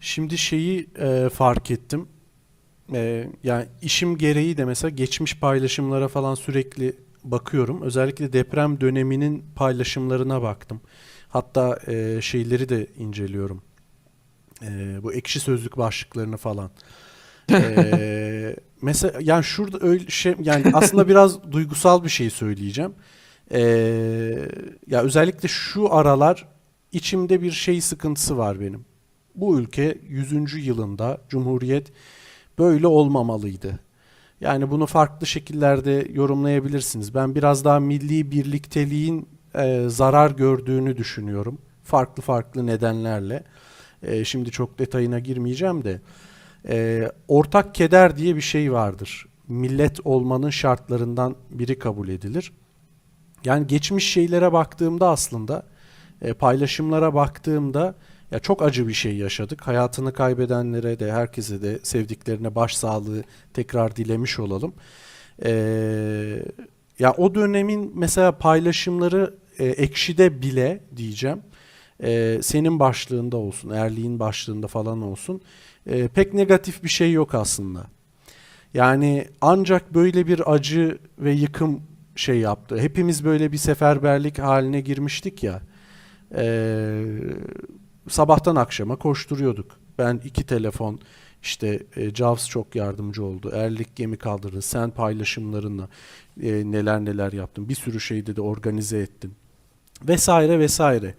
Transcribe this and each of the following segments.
Şimdi şeyi e, fark ettim. E, yani işim gereği de mesela geçmiş paylaşımlara falan sürekli bakıyorum. Özellikle deprem döneminin paylaşımlarına baktım. Hatta e, şeyleri de inceliyorum. E, bu ekşi sözlük başlıklarını falan. E, mesela yani şurada öyle şey yani aslında biraz duygusal bir şey söyleyeceğim. E, ya özellikle şu aralar içimde bir şey sıkıntısı var benim. Bu ülke 100. yılında Cumhuriyet böyle olmamalıydı. Yani bunu farklı şekillerde yorumlayabilirsiniz. Ben biraz daha milli birlikteliğin e, zarar gördüğünü düşünüyorum. Farklı farklı nedenlerle. E, şimdi çok detayına girmeyeceğim de. E, ortak keder diye bir şey vardır. Millet olmanın şartlarından biri kabul edilir. Yani geçmiş şeylere baktığımda aslında e, paylaşımlara baktığımda ya çok acı bir şey yaşadık. Hayatını kaybedenlere de herkese de sevdiklerine başsağlığı tekrar dilemiş olalım. Ee, ya o dönemin mesela paylaşımları e, ekşide bile diyeceğim. e, senin başlığında olsun, Erliğin başlığında falan olsun. e, pek negatif bir şey yok aslında. Yani ancak böyle bir acı ve yıkım şey yaptı. Hepimiz böyle bir seferberlik haline girmiştik ya. Ee, sabahtan akşama koşturuyorduk. Ben iki telefon işte e, Jaws çok yardımcı oldu. Erlik gemi kaldırdı. Sen paylaşımlarınla e, neler neler yaptın. Bir sürü şeyde de organize ettin. Vesaire vesaire.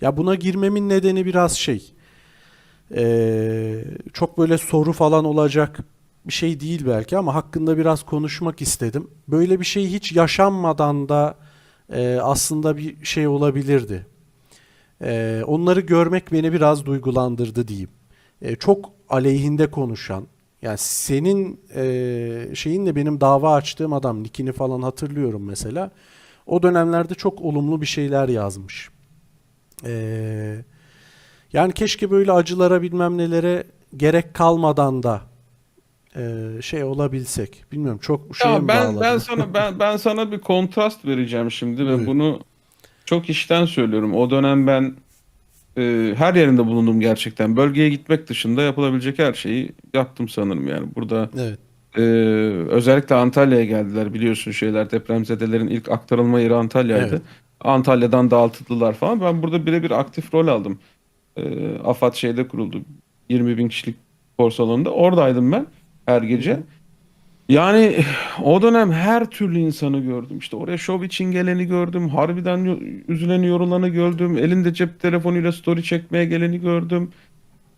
Ya buna girmemin nedeni biraz şey. e, çok böyle soru falan olacak bir şey değil belki ama hakkında biraz konuşmak istedim. Böyle bir şey hiç yaşanmadan da e, aslında bir şey olabilirdi. Ee, onları görmek beni biraz duygulandırdı diyeyim. Ee, çok aleyhinde konuşan, yani senin e, şeyinle benim dava açtığım adam, nickini falan hatırlıyorum mesela. O dönemlerde çok olumlu bir şeyler yazmış. Ee, yani keşke böyle acılara bilmem nelere gerek kalmadan da e, şey olabilsek. Bilmiyorum çok mi ben ben bağladım? sana ben ben sana bir kontrast vereceğim şimdi ve Buyur. bunu çok işten söylüyorum. O dönem ben e, her yerinde bulundum gerçekten. Bölgeye gitmek dışında yapılabilecek her şeyi yaptım sanırım yani. Burada Evet. e, özellikle Antalya'ya geldiler biliyorsun şeyler depremzedelerin ilk aktarılma yeri Antalya'ydı. Evet. Antalya'dan dağıtıldılar falan. Ben burada birebir aktif rol aldım. E, AFAD şeyde kuruldu. 20 bin kişilik spor salonunda. Oradaydım ben her gece. Yani o dönem her türlü insanı gördüm. İşte oraya şov için geleni gördüm. Harbiden üzüleni yorulanı gördüm. Elinde cep telefonuyla story çekmeye geleni gördüm.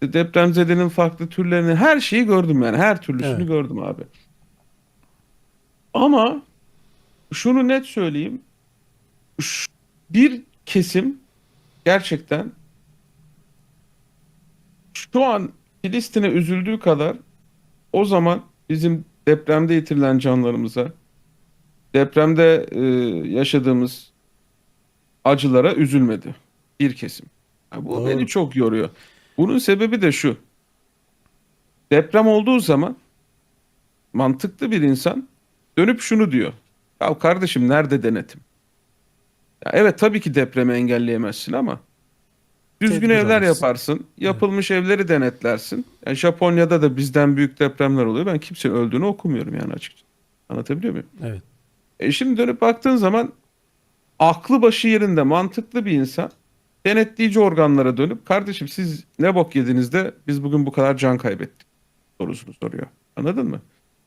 Depremzedenin farklı türlerini her şeyi gördüm yani. Her türlüsünü Evet. gördüm abi. Ama şunu net söyleyeyim. Bir kesim gerçekten şu an Filistin'e üzüldüğü kadar o zaman bizim depremde yitirilen canlarımıza, depremde e, yaşadığımız acılara üzülmedi bir kesim. Ya bu Doğru. beni çok yoruyor. Bunun sebebi de şu. Deprem olduğu zaman mantıklı bir insan dönüp şunu diyor. Ya kardeşim nerede denetim? Ya evet tabii ki depremi engelleyemezsin ama düzgün Tedbir evler alırsın. yaparsın. Yapılmış evleri denetlersin. Yani Japonya'da da bizden büyük depremler oluyor. Ben kimsenin öldüğünü okumuyorum yani açıkçası. Anlatabiliyor muyum? Evet. E şimdi dönüp baktığın zaman aklı başı yerinde mantıklı bir insan denetleyici organlara dönüp kardeşim siz ne bok yediniz de biz bugün bu kadar can kaybettik sorusunu soruyor. Anladın mı?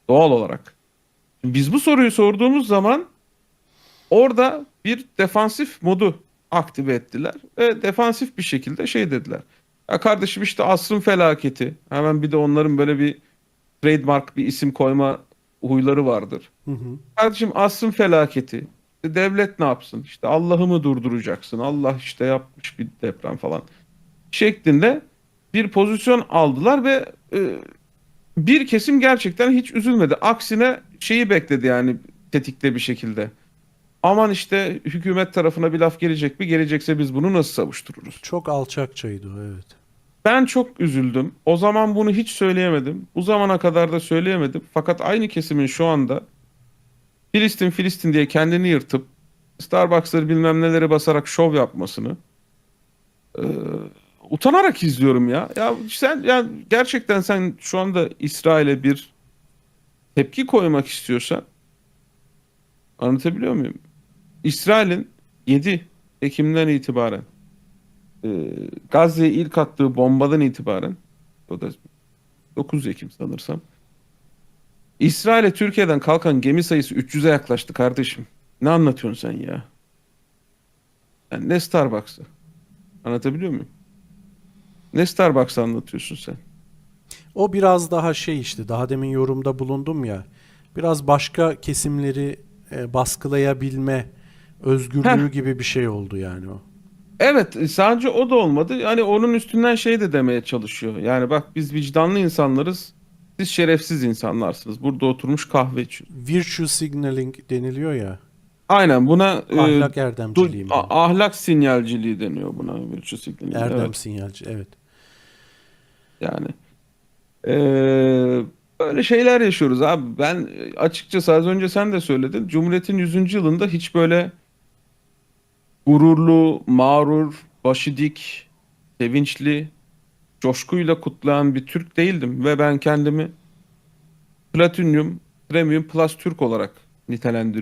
Doğal olarak. Biz bu soruyu sorduğumuz zaman orada bir defansif modu aktive ettiler ve defansif bir şekilde şey dediler. Ya kardeşim işte asrın felaketi. Hemen bir de onların böyle bir trademark bir isim koyma huyları vardır. Hı hı. Kardeşim asrın felaketi. İşte devlet ne yapsın? İşte Allah'ı mı durduracaksın? Allah işte yapmış bir deprem falan. Şeklinde bir pozisyon aldılar ve e, bir kesim gerçekten hiç üzülmedi. Aksine şeyi bekledi yani tetikte bir şekilde. Aman işte hükümet tarafına bir laf gelecek mi? Gelecekse biz bunu nasıl savuştururuz? Çok alçakçaydı o evet. Ben çok üzüldüm. O zaman bunu hiç söyleyemedim. Bu zamana kadar da söyleyemedim. Fakat aynı kesimin şu anda Filistin Filistin diye kendini yırtıp Starbucks'ları bilmem neleri basarak şov yapmasını eee, utanarak izliyorum ya. Ya sen yani gerçekten sen şu anda İsrail'e bir tepki koymak istiyorsan anlatabiliyor muyum? İsrail'in 7 Ekim'den itibaren e, Gazze'ye ilk attığı bombadan itibaren o da 9 Ekim sanırsam İsrail'e Türkiye'den kalkan gemi sayısı 300'e yaklaştı kardeşim. Ne anlatıyorsun sen ya? Yani ne Starbucks'ı? Anlatabiliyor muyum? Ne Starbucks'ı anlatıyorsun sen? O biraz daha şey işte daha demin yorumda bulundum ya. Biraz başka kesimleri e, baskılayabilme özgürlüğü Heh. gibi bir şey oldu yani o. Evet e, sadece o da olmadı. Hani onun üstünden şey de demeye çalışıyor. Yani bak biz vicdanlı insanlarız. Siz şerefsiz insanlarsınız. Burada oturmuş kahve içiyorsunuz. Virtue signaling deniliyor ya. Aynen buna e, Ahlak du- erdemciliği mi? a- ahlak sinyalciliği deniyor buna. Virtue signaling. Erdem Evet. sinyalci evet. Yani eee, böyle şeyler yaşıyoruz abi. Ben e, açıkçası az önce sen de söyledin. Cumhuriyet'in 100. yılında hiç böyle gururlu, mağrur, başı dik, sevinçli, coşkuyla kutlayan bir Türk değildim ve ben kendimi Platinum Premium Plus Türk olarak nitelendiriyorum.